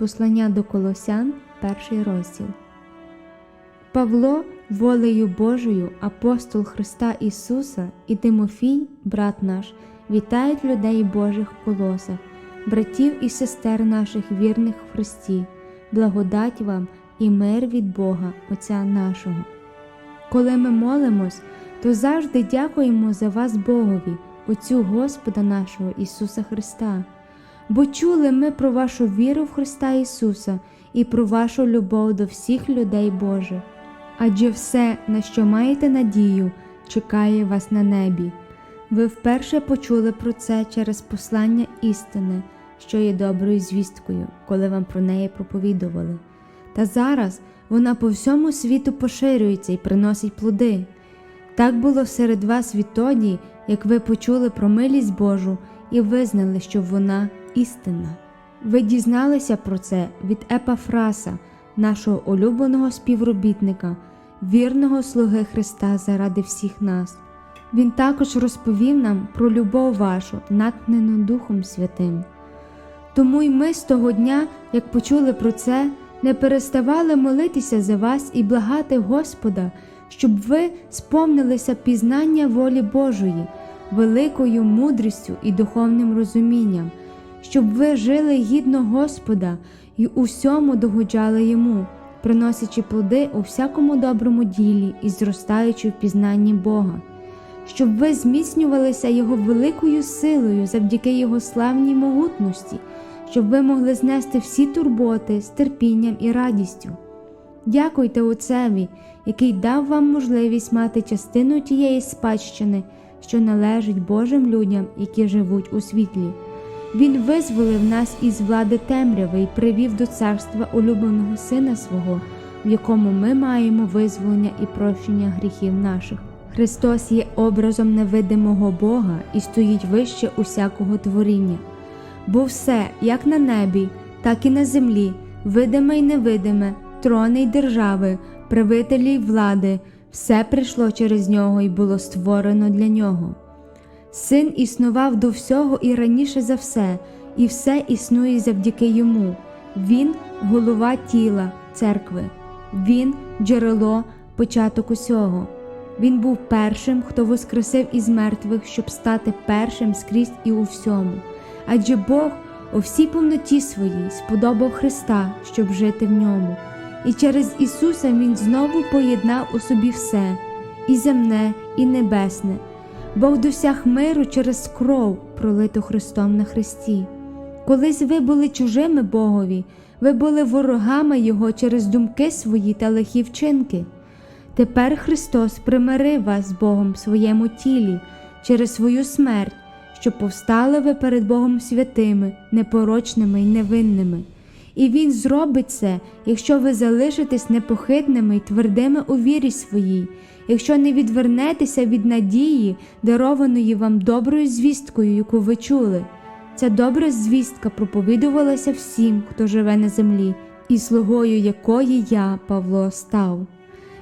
Послання до Колосян, перший розділ. Павло, волею Божою, апостол Христа Ісуса і Тимофій, брат наш, вітають людей Божих в колосах, братів і сестер наших вірних в Христі, благодать вам і мир від Бога, Отця нашого. Коли ми молимось, то завжди дякуємо за вас Богові, Отцю Господа нашого Ісуса Христа. Бо чули ми про вашу віру в Христа Ісуса і про вашу любов до всіх людей Божих. Адже все, на що маєте надію, чекає вас на небі. Ви вперше почули про це через послання істини, що є доброю звісткою, коли вам про неї проповідували. Та зараз вона по всьому світу поширюється і приносить плоди. Так було серед вас відтоді, як ви почули про милість Божу і визнали, що вона істинна. Ви дізналися про це від Епафраса, нашого улюбленого співробітника, вірного слуги Христа заради всіх нас. Він також розповів нам про любов вашу, натхнену Духом Святим. Тому й ми з того дня, як почули про це, не переставали молитися за вас і благати Господа, щоб ви сповнилися пізнання волі Божої, великою мудрістю і духовним розумінням, щоб ви жили гідно Господа і усьому догоджали Йому, приносячи плоди у всякому доброму ділі і зростаючи в пізнанні Бога, щоб ви зміцнювалися Його великою силою завдяки Його славній могутності, щоб ви могли знести всі турботи з терпінням і радістю. Дякуйте Отцеві, який дав вам можливість мати частину тієї спадщини, що належить Божим людям, які живуть у світлі. Він визволив нас із влади темряви і привів до царства улюбленого Сина свого, в якому ми маємо визволення і прощення гріхів наших. Христос є образом невидимого Бога і стоїть вище усякого творіння. Бо все, як на небі, так і на землі, видиме й невидиме, трони й держави, правителі й влади, все прийшло через нього і було створено для нього. Син існував до всього і раніше за все, і все існує завдяки йому. Він голова тіла, церкви, він джерело, початок усього. Він був першим, хто воскресив із мертвих, щоб стати першим скрізь і у всьому. Адже Бог у всій повноті своїй сподобав Христа, щоб жити в ньому, і через Ісуса Він знову поєднав у собі все і земне, і небесне. Бог досяг миру через кров, пролиту Христом на Христі. Колись ви були чужими Богові, ви були ворогами Його через думки свої та лихі вчинки. Тепер Христос примирив вас з Богом в своєму тілі через свою смерть, щоб повстали ви перед Богом святими, непорочними й невинними. І Він зробить це, якщо ви залишитесь непохитними й твердими у вірі своїй, якщо не відвернетеся від надії, дарованої вам доброю звісткою, яку ви чули. Ця добра звістка проповідувалася всім, хто живе на землі, і слугою якої я, Павло, став.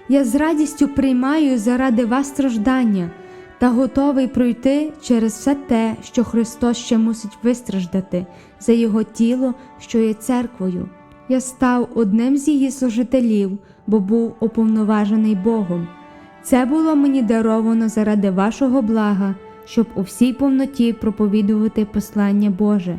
Я з радістю приймаю заради вас страждання та готовий пройти через все те, що Христос ще мусить вистраждати за Його тіло, що є церквою. Я став одним з її служителів, бо був уповноважений Богом. Це було мені даровано заради вашого блага, щоб у всій повноті проповідувати послання Боже.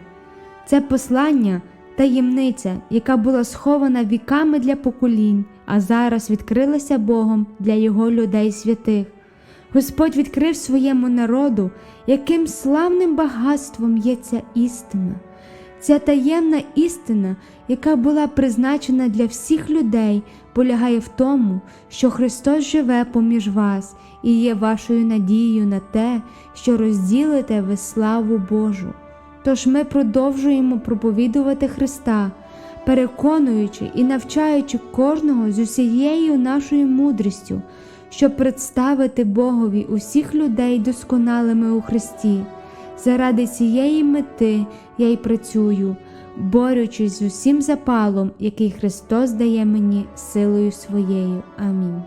Це послання таємниця, яка була схована віками для поколінь, а зараз відкрилася Богом для Його людей святих. Господь відкрив своєму народу, яким славним багатством є ця істина. Ця таємна істина, яка була призначена для всіх людей, полягає в тому, що Христос живе поміж вас і є вашою надією на те, що розділите ви славу Божу. Тож ми продовжуємо проповідувати Христа, переконуючи і навчаючи кожного з усією нашою мудрістю, щоб представити Богові усіх людей досконалими у Христі. Заради цієї мети я й працюю, борючись з усім запалом, який Христос дає мені силою своєю. Амінь.